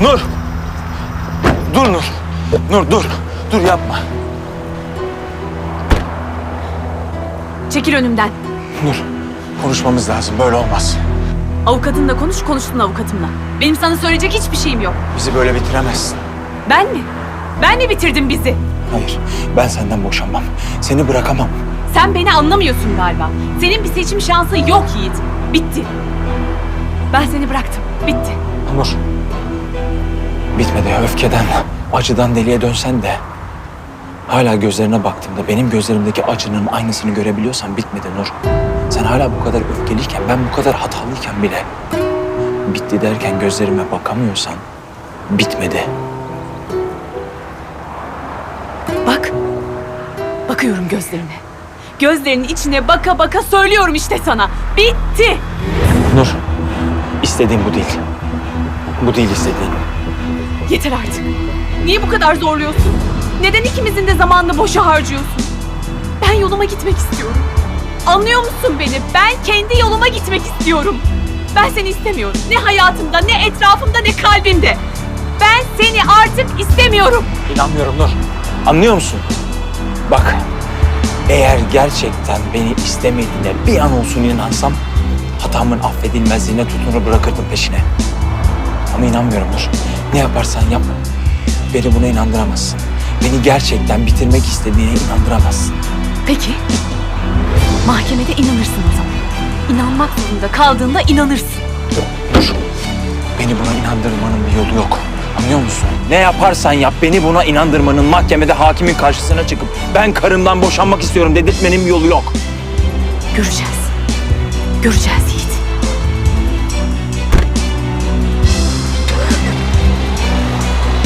Nur! Dur Nur! Nur dur! Dur yapma! Çekil önümden. Nur, konuşmamız lazım. Böyle olmaz. Avukatınla konuş, konuştun avukatımla. Benim sana söyleyecek hiçbir şeyim yok. Bizi böyle bitiremezsin. Ben mi? Ben mi bitirdim bizi? Hayır, ben senden boşanmam. Seni bırakamam. Sen beni anlamıyorsun galiba. Senin bir seçim şansı yok Yiğit. Bitti. Ben seni bıraktım. Bitti. Nur. Bitmedi öfkeden, acıdan deliye dönsen de... Hala gözlerine baktığımda benim gözlerimdeki acının aynısını görebiliyorsan bitmedi Nur. Sen hala bu kadar öfkeliyken, ben bu kadar hatalıyken bile... Bitti derken gözlerime bakamıyorsan bitmedi. Bak. Bakıyorum gözlerine. Gözlerinin içine baka baka söylüyorum işte sana. Bitti. Nur, istediğim bu değil. Bu değil istediğin. Yeter artık. Niye bu kadar zorluyorsun? Neden ikimizin de zamanını boşa harcıyorsun? Ben yoluma gitmek istiyorum. Anlıyor musun beni? Ben kendi yoluma gitmek istiyorum. Ben seni istemiyorum. Ne hayatımda, ne etrafımda, ne kalbimde. Ben seni artık istemiyorum. İnanmıyorum Nur. Anlıyor musun? Bak, eğer gerçekten beni istemediğine bir an olsun inansam... ...hatamın affedilmezliğine tutunur bırakırdım peşine. Ama inanmıyorum Nur. Ne yaparsan yap, beni buna inandıramazsın. Beni gerçekten bitirmek istediğine inandıramazsın. Peki. Mahkemede inanırsın o zaman. İnanmak zorunda kaldığında inanırsın. Nur, beni buna inandırmanın bir yolu yok. Anlıyor musun? Ne yaparsan yap beni buna inandırmanın mahkemede hakimin karşısına çıkıp ben karımdan boşanmak istiyorum dedirtmenin bir yolu yok. Göreceğiz. Göreceğiz